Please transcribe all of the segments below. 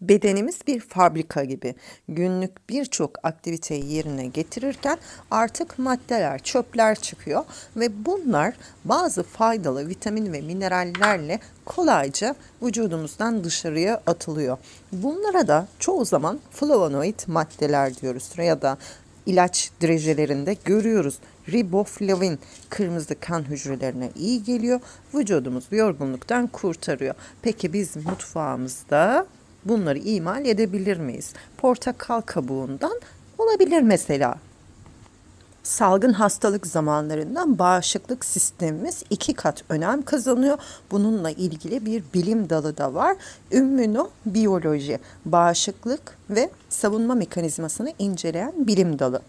Bedenimiz bir fabrika gibi. Günlük birçok aktiviteyi yerine getirirken artık maddeler, çöpler çıkıyor ve bunlar bazı faydalı vitamin ve minerallerle kolayca vücudumuzdan dışarıya atılıyor. Bunlara da çoğu zaman flavonoid maddeler diyoruz ya da ilaç drejelerinde görüyoruz. Riboflavin kırmızı kan hücrelerine iyi geliyor. Vücudumuzu yorgunluktan kurtarıyor. Peki biz mutfağımızda bunları imal edebilir miyiz? Portakal kabuğundan olabilir mesela. Salgın hastalık zamanlarında bağışıklık sistemimiz iki kat önem kazanıyor. Bununla ilgili bir bilim dalı da var. Ümmünobiyoloji, bağışıklık ve savunma mekanizmasını inceleyen bilim dalı.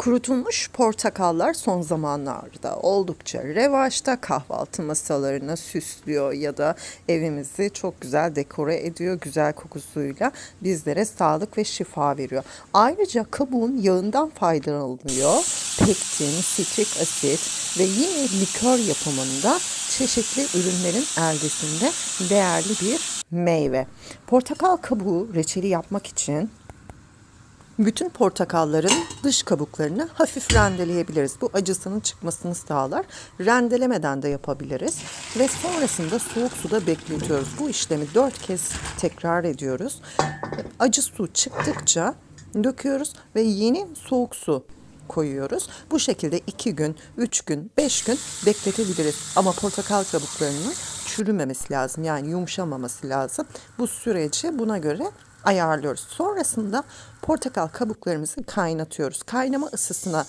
Kurutulmuş portakallar son zamanlarda oldukça revaçta kahvaltı masalarını süslüyor ya da evimizi çok güzel dekore ediyor güzel kokusuyla bizlere sağlık ve şifa veriyor. Ayrıca kabuğun yağından faydalanılıyor. Pektin, sitrik asit ve yine likör yapımında çeşitli ürünlerin eldesinde değerli bir meyve. Portakal kabuğu reçeli yapmak için bütün portakalların dış kabuklarını hafif rendeleyebiliriz. Bu acısının çıkmasını sağlar. Rendelemeden de yapabiliriz. Ve sonrasında soğuk suda bekletiyoruz. Bu işlemi dört kez tekrar ediyoruz. Acı su çıktıkça döküyoruz ve yeni soğuk su koyuyoruz. Bu şekilde 2 gün, 3 gün, 5 gün bekletebiliriz. Ama portakal kabuklarının çürümemesi lazım. Yani yumuşamaması lazım. Bu süreci buna göre ayarlıyoruz. Sonrasında portakal kabuklarımızı kaynatıyoruz. Kaynama ısısına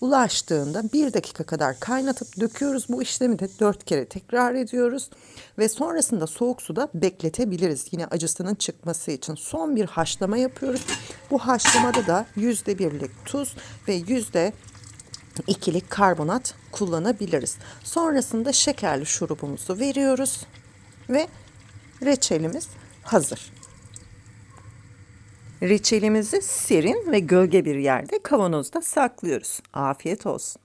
ulaştığında bir dakika kadar kaynatıp döküyoruz. Bu işlemi de dört kere tekrar ediyoruz. Ve sonrasında soğuk suda bekletebiliriz. Yine acısının çıkması için son bir haşlama yapıyoruz. Bu haşlamada da yüzde birlik tuz ve yüzde ikilik karbonat kullanabiliriz. Sonrasında şekerli şurubumuzu veriyoruz ve reçelimiz hazır. Reçelimizi serin ve gölge bir yerde kavanozda saklıyoruz. Afiyet olsun.